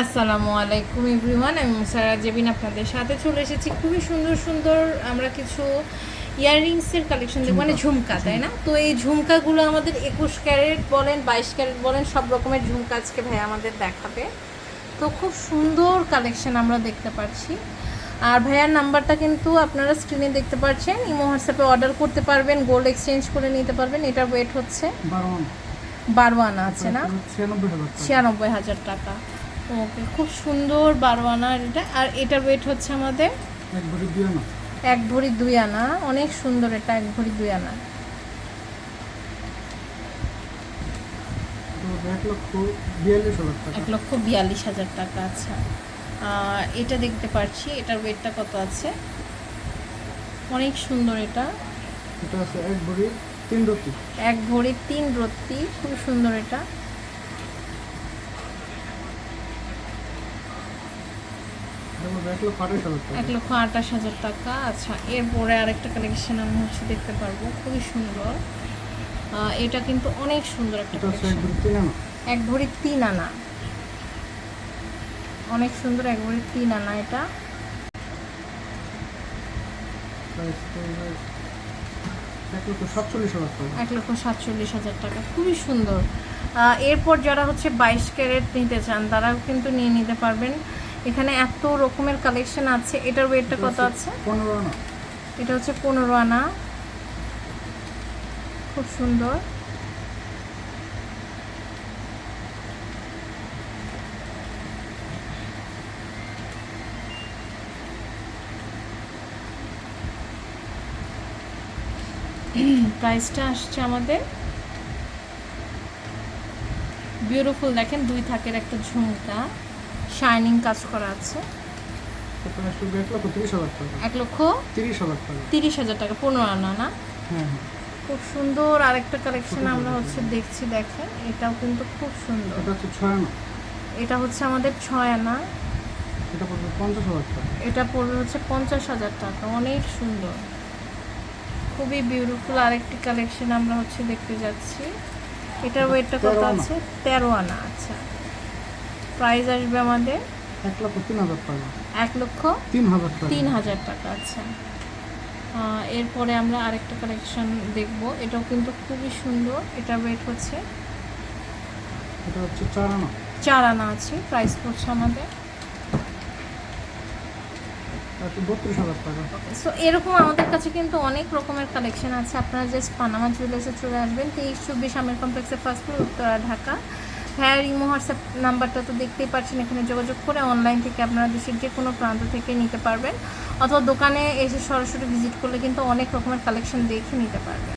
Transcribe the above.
আসসালামু আলাইকুম এভরিওয়ান আমি মুসারা জেবিন আপনাদের সাথে চলে এসেছি। খুবই সুন্দর সুন্দর আমরা কিছু ইয়াররিংসের কালেকশন দেখব মানে ঝুমকা তাই না? তো এই ঝুমকাগুলো আমাদের একুশ ক্যারেট বলেন বাইশ ক্যারেট বলেন সব রকমের ঝুমকা আজকে ভাই আমাদের দেখাবে। তো খুব সুন্দর কালেকশন আমরা দেখতে পাচ্ছি। আর ভাইয়ার নাম্বারটা কিন্তু আপনারা স্ক্রিনে দেখতে পাচ্ছেন। ইমো হোয়াটসঅ্যাপে অর্ডার করতে পারবেন গোল্ড এক্সচেঞ্জ করে নিতে পারবেন। এটার ওয়েট হচ্ছে বারো আনা। আছে না? ছিয়ানব্বই হাজার টাকা। ওকে খুব সুন্দর বারো আনার এটা। আর এটার ওয়েট হচ্ছে আমাদের? এক ভরি দুই আনা। এক ভরি দুই আনা। অনেক সুন্দর এটা এক ভরি দুই আনা। এক লক্ষ বিয়াল্লিশ হাজার টাকা। আচ্ছা। এটা দেখতে পাচ্ছি এটার ওয়েটটা কত আছে? অনেক সুন্দর এটা। এটা আছে এক ভরি তিন রতি এক ভরি তিন রত্তি খুব সুন্দর এটা এটা বলব এক লক্ষ আঠাশ হাজার টাকা। আচ্ছা এরপরে আরেকটা কালেকশন আমি হচ্ছে দেখতে পারব। খুবই সুন্দর। এটা কিন্তু অনেক সুন্দর একটা এক ভরি তিন আনা। অনেক সুন্দর এক ভরি তিন আনা এটা। এক লক্ষ সাতচল্লিশ হাজার টাকা। খুবই সুন্দর। আহ, এরপর যারা হচ্ছে বাইশ ক্যারেট নিতে চান তারাও কিন্তু নিয়ে নিতে পারবেন। এখানে এত রকমের কালেকশন আছে। এটার ওয়েটটা কত আছে? পনেরো আনা। এটা হচ্ছে পনেরো আনা। খুব সুন্দর। প্রাইসটা আসছে আমাদের। বিউটিফুল দেখেন দুই থাকের একটা ঝুমকা। শাইনিং কাজ করা আছে। এক লক্ষ তিরিশ হাজার টাকা। পনেরো আনা না? হ্যাঁ হ্যাঁ। খুব সুন্দর আরেকটা কালেকশন আমরা হচ্ছে দেখছি দেখেন এটাও কিন্তু খুব সুন্দর। এটা হচ্ছে এটা হচ্ছে আমাদের ছয় আনা। এটা পড়বে হচ্ছে পঞ্চাশ হাজার টাকা অনেক সুন্দর। খুবই বিউটিফুল আরেকটি কালেকশন আমরা হচ্ছে দেখতে যাচ্ছি। এটার ওয়েটটা কত আছে? তেরো আনা আচ্ছা। প্রাইস আসবে আমাদের এক লক্ষ তিন হাজার টাকা। এক লক্ষ তিন হাজার টাকা। তিন হাজার টাকা আচ্ছা। এরপরে আমরা আরেকটা কালেকশন দেখব। এটাও কিন্তু খুবই সুন্দর। এটা ওয়েট হচ্ছে এটা হচ্ছে চার আনা। চার আনা আছে প্রাইস পড়ছে আমাদের। সো এরকম আমাদের কাছে কিন্তু অনেক রকমের কালেকশন আছে। আপনারা জাস্ট পানামা জুয়েলার্সে চলে আসবেন। তেইশ চব্বিশ আমের কমপ্লেক্সের ফার্স্ট ফ্লোর উত্তরা ঢাকা। হ্যাঁ ইমো হোয়াটসঅ্যাপ নাম্বারটা তো দেখতেই পাচ্ছেন, এখানে যোগাযোগ করে অনলাইন থেকে আপনারা দেশের যে কোনো প্রান্ত থেকে নিতে পারবেন। অথবা দোকানে এসে সরাসরি ভিজিট করলে কিন্তু অনেক রকমের কালেকশন দেখে নিতে পারবেন।